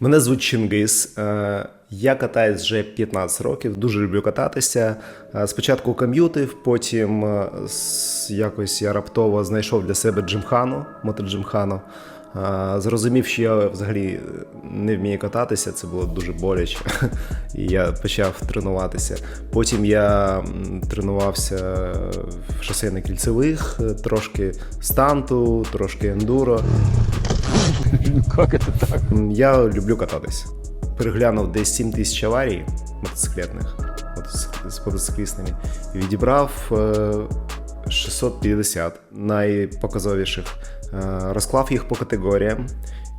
Мене звуть Чингис. Е, Я катаюсь вже 15 років, дуже люблю кататися. Е, Спочатку ком'ютив, потім е, якось я раптово знайшов для себе джимхану, мотоджимхану. Зрозумів, що я взагалі не вмію кататися, це було дуже боляче. І я почав тренуватися. Потім я тренувався в шосейно-кільцевих, е, трошки станту, трошки ендуро. Как это так? Я люблю кататись. Переглянув десь 7 тисяч аварій мотоциклетних мотоцик- з мотоциклістами відібрав е, 650 найпоказовіших. Е, Розклав їх по категоріям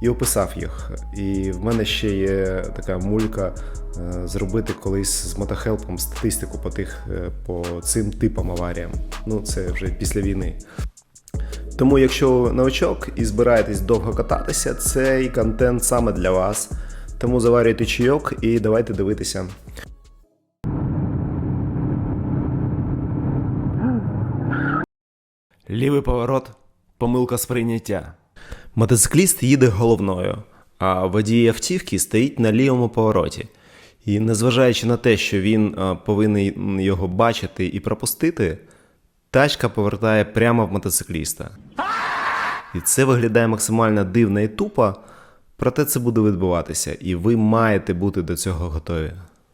і описав їх. І в мене ще є така мулька е, зробити колись з мотохелпом статистику по тих е, по цим типам аваріям. Ну, це вже після війни. Тому, якщо ви новачок і збираєтесь довго кататися, цей контент саме для вас. Тому заварюйте чайок і давайте дивитися. Лівий поворот помилка сприйняття. Мотоцикліст їде головною, а водій автівки стоїть на лівому повороті. І незважаючи на те, що він повинен його бачити і пропустити, тачка повертає прямо в мотоцикліста. І це виглядає максимально дивно і тупо, проте це буде відбуватися, і ви маєте бути до цього готові.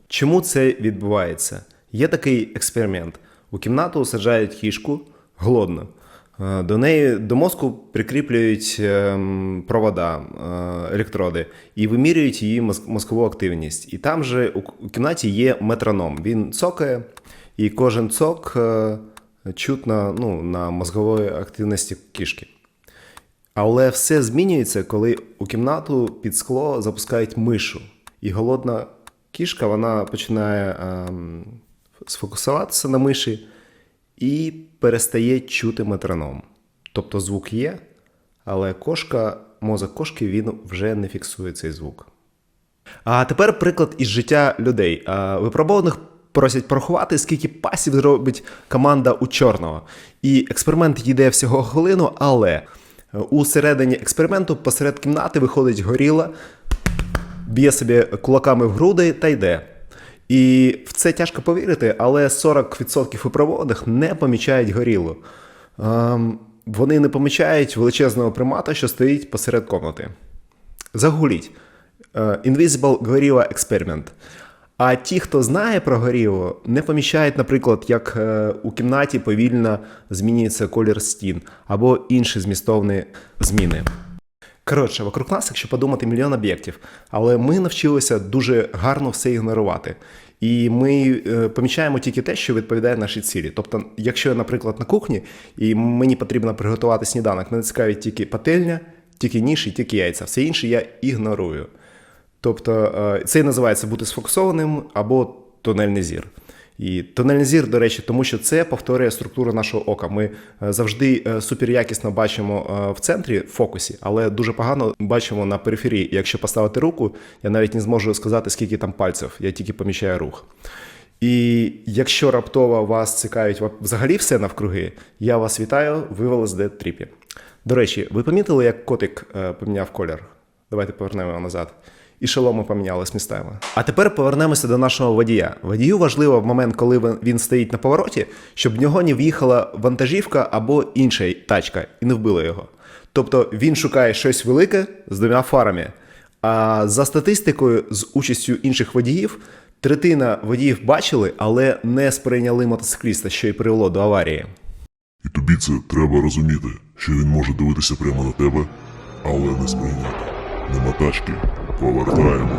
Чому це відбувається? Є такий експеримент. У кімнату саджають кішку голодну. Е, До неї до мозку прикріплюють ем, провода, е, електроди і вимірюють її мозкову активність. І там же у, у кімнаті є метроном. Він цокає, і кожен цок е, чутно ну, на мозгової активності кішки. Але все змінюється, коли у кімнату під скло запускають мишу. І голодна кішка вона починає ем, сфокусуватися на миші і перестає чути метроном. Тобто звук є, але кошка, мозок кошки він вже не фіксує цей звук. А тепер приклад із життя людей. Випробованих просять порахувати, скільки пасів зробить команда у чорного. І експеримент йде всього хвилину, але е, у середині експерименту посеред кімнати виходить горіла, б'є собі кулаками в груди та йде. І в це тяжко повірити, але 40% випробованих не помічають горілу. Ем, Вони не помічають величезного примата, що стоїть посеред комнати. Загуліть. Е, Invisible Gorilla Experiment. А ті, хто знає про горілу, не помічають, наприклад, як е, у кімнаті повільно змінюється колір стін або інші змістовні зміни. Коротше, вокруг нас, якщо подумати, мільйон об'єктів, але ми навчилися дуже гарно все ігнорувати. І ми е, помічаємо тільки те, що відповідає нашій цілі. Тобто, якщо я, наприклад, на кухні і мені потрібно приготувати сніданок, мене цікавить тільки пательня, тільки ніж і тільки яйця. Все інше я ігнорую. Тобто е, це і називається бути сфокусованим або тунельний зір. І тунельний зір, до речі, тому що це повторює структуру нашого ока. Ми е, завжди е, суперякісно бачимо в центрі в фокусі, але дуже погано бачимо на периферії. Якщо поставити руку, я навіть не зможу сказати, скільки там пальців, я тільки помічаю рух. І якщо раптово вас цікавить взагалі все навкруги, я вас вітаю, ви в тріпі. До речі, ви помітили, як котик поміняв колір? Давайте повернемо його назад. І шоломи помінялись містами. А тепер повернемося до нашого водія. Водію важливо в момент, коли він- він стоїть на повороті, щоб в нього не в'їхала вантажівка або інша тачка і не вбила його. Тобто він шукає щось велике з двома фарами. А за статистикою, з участю інших водіїв, третина водіїв бачили, але не сприйняли мотоцикліста, що й привело до аварії. І тобі це треба розуміти, що він може дивитися прямо на тебе, але не сприйняти. Нема тачки. Повертаємо.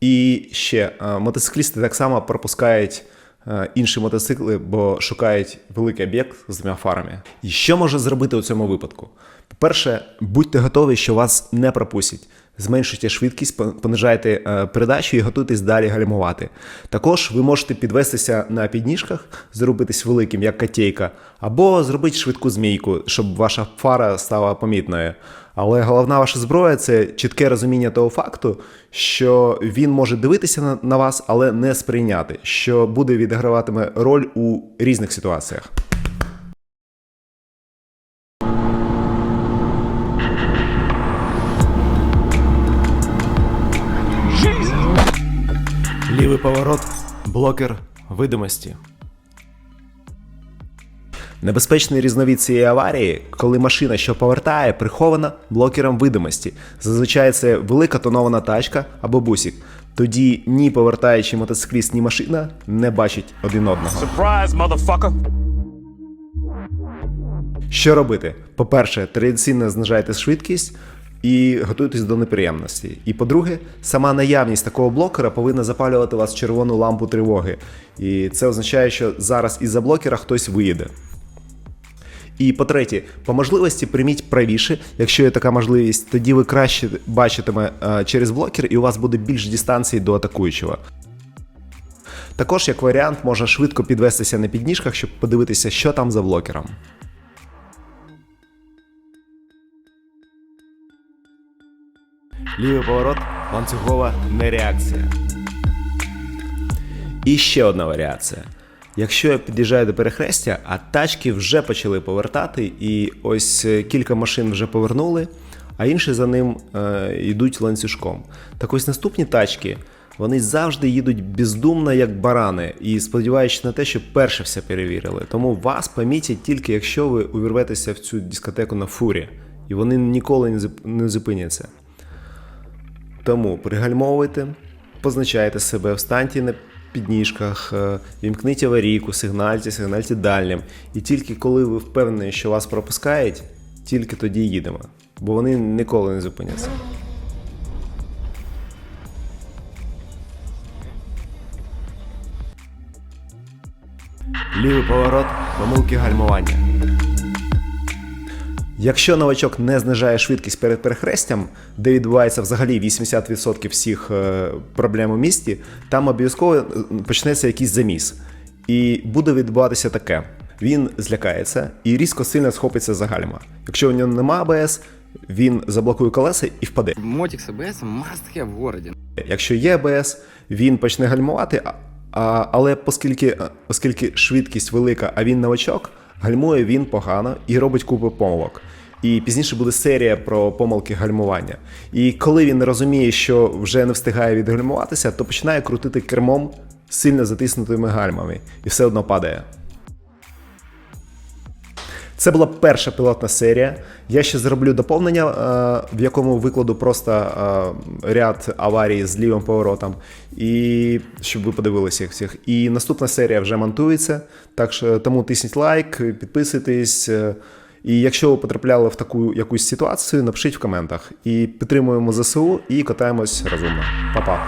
І ще е, мотоциклісти так само пропускають е, інші мотоцикли, бо шукають великий об'єкт з двома фарами. І що може зробити у цьому випадку? По-перше, будьте готові, що вас не пропустять. Зменшуйте швидкість, понижайте е, передачу і готуйтесь далі гальмувати. Також ви можете підвестися на підніжках, зробитись великим, як котейка, або зробити швидку змійку, щоб ваша фара стала помітною. Але головна ваша зброя це чітке розуміння того факту, що він може дивитися на, вас, але не сприйняти, що буде відіграватиме роль у різних ситуаціях. Поворот, блокер видимості. Небезпечний різновид цієї аварії, коли машина, що повертає, прихована блокером видимості. Зазвичай це велика тонована тачка або бусик. Тоді ні повертаючий мотоцикліст, ні машина не бачать один одного. Surprise, motherfucker. Що робити? По-перше, традиційно знижайте швидкість і готуйтесь до неприємності. І по-друге, сама наявність такого блокера повинна запалювати вас червону лампу тривоги. І це означає, що зараз із-за блокера хтось виїде. І по-третє, по можливості прийміть правіше, якщо є така можливість, тоді ви краще бачитиме е, через блокер і у вас буде більш дистанції до атакуючого. Також, як варіант, можна швидко підвестися на підніжках, щоб подивитися, що там за блокером. Лівий поворот, ланцюгова нереакція. І ще одна варіація. Якщо я під'їжджаю до перехрестя, а тачки вже почали повертати, і ось е, кілька машин вже повернули, а інші за ним е, йдуть ланцюжком. Так ось наступні тачки, вони завжди їдуть бездумно, як барани, і сподіваючись на те, що перше все перевірили. Тому вас помітять тільки якщо ви увірветеся в цю дискотеку на фурі, і вони ніколи не зупиняться. Тому пригальмовуйте, позначайте себе, встаньте на підніжках, е, вімкніть аварійку, сигнальте, сигнальте дальнім. І тільки коли ви впевнені, що вас пропускають, тільки тоді їдемо. Бо вони ніколи не зупиняться. Лівий поворот, помилки гальмування. Якщо новачок не знижає швидкість перед перехрестям, де відбувається взагалі 80% всіх е, проблем у місті, там обов'язково е, почнеться якийсь заміс. І буде відбуватися таке: він злякається і різко сильно схопиться за гальма. Якщо у нього нема АБС, він заблокує колеса і впаде. Мотик с АБС must have в городе. Якщо є АБС, він почне гальмувати, а, але оскільки, оскільки швидкість велика, а він новачок, гальмує він погано і робить купу помилок. І пізніше буде серія про помилки гальмування. І коли він розуміє, що вже не встигає відгальмуватися, то починає крутити кермом сильно затиснутими гальмами і все одно падає. Це була перша пілотна серія. Я ще зроблю доповнення, е, в якому викладу просто е, ряд аварій з лівим поворотом, і щоб ви подивилися їх всіх. І наступна серія вже монтується. Так що тому тисніть лайк, підписуйтесь. е, І якщо ви потрапляли в таку якусь ситуацію, напишіть в коментах. І підтримуємо ЗСУ і катаємось розумно. Па-па.